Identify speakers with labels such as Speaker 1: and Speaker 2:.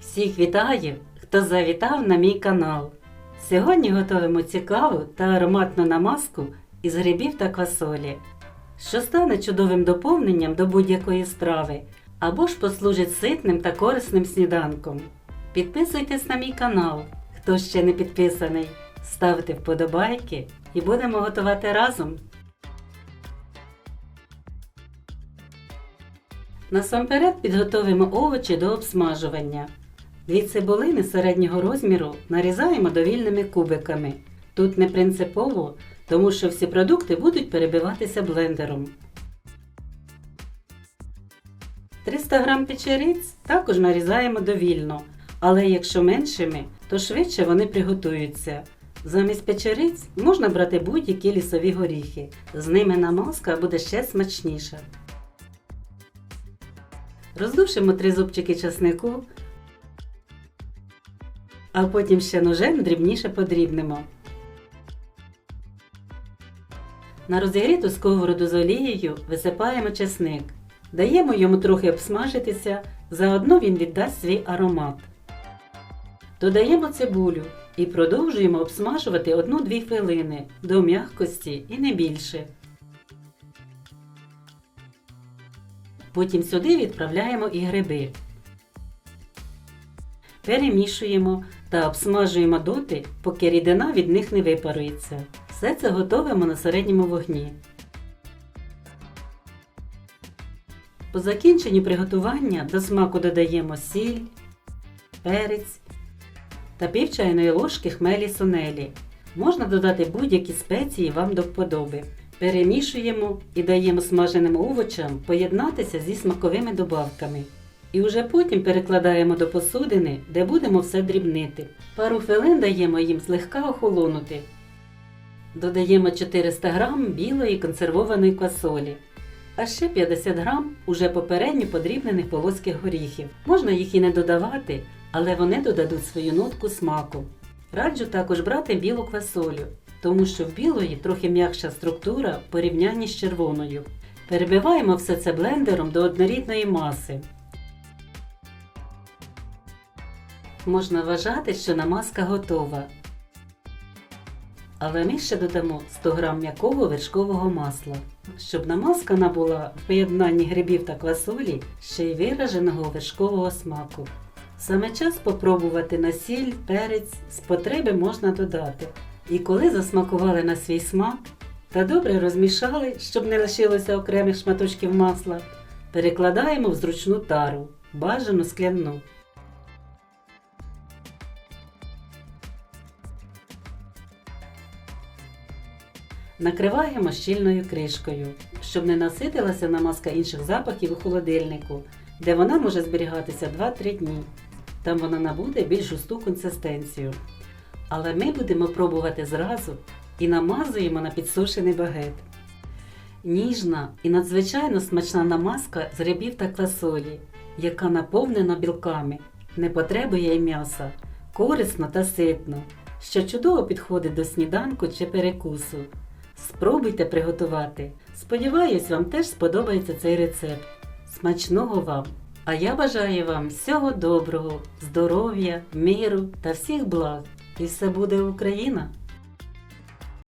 Speaker 1: Всіх вітаю, хто завітав на мій канал. Сьогодні готуємо цікаву та ароматну намазку із грибів та квасолі, що стане чудовим доповненням до будь-якої страви або ж послужить ситним та корисним сніданком. Підписуйтесь на мій канал, хто ще не підписаний, ставте вподобайки і будемо готувати разом. Насамперед підготовимо овочі до обсмажування. Дві цибулини середнього розміру нарізаємо довільними кубиками. Тут не принципово, тому що всі продукти будуть перебиватися блендером. 300 г печериць також нарізаємо довільно, але якщо меншими, то швидше вони приготуються. Замість печериць можна брати будь-які лісові горіхи. З ними намазка буде ще смачніша. Роздушимо три зубчики часнику, а потім ще ножем дрібніше подрібнемо. На розігріту сковороду з олією висипаємо чесник. Даємо йому трохи обсмажитися, заодно він віддасть свій аромат. Додаємо цибулю і продовжуємо обсмажувати 1-2 хвилини до м'якості і не більше. Потім сюди відправляємо і гриби. Перемішуємо та обсмажуємо доти, поки рідина від них не випарується. Все це готовимо на середньому вогні. По закінченню приготування до смаку додаємо сіль, перець та пів чайної ложки хмелі сунелі. Можна додати будь-які спеції вам до вподоби. Перемішуємо і даємо смаженим овочам поєднатися зі смаковими добавками. І вже потім перекладаємо до посудини, де будемо все дрібнити. Пару хвилин даємо їм злегка охолонути. Додаємо 400 г білої консервованої квасолі, а ще 50 г уже попередньо подрібнених волоських горіхів. Можна їх і не додавати, але вони додадуть свою нотку смаку. Раджу також брати білу квасолю, тому що в білої трохи м'якша структура в порівнянні з червоною. Перебиваємо все це блендером до однорідної маси. Можна вважати, що намазка готова. Але ми ще додамо 100 г м'якого вершкового масла, щоб намазка набула в поєднанні грибів та квасолі ще й вираженого вершкового смаку. Саме час попробувати на сіль, перець, з потреби можна додати. І коли засмакували на свій смак та добре розмішали, щоб не лишилося окремих шматочків масла, перекладаємо в зручну тару, бажану скляну. Накриваємо щільною кришкою, щоб не наситилася намазка інших запахів у холодильнику, де вона може зберігатися 2-3 дні. Там вона набуде більш густу консистенцію. Але ми будемо пробувати зразу і намазуємо на підсушений багет. Ніжна і надзвичайно смачна намазка з грибів та квасолі, яка наповнена білками, не потребує й м'яса, корисно та ситно, що чудово підходить до сніданку чи перекусу. Спробуйте приготувати. Сподіваюсь, вам теж сподобається цей рецепт. Смачного вам! А я бажаю вам всього доброго, здоров'я, миру та всіх благ. І все буде Україна!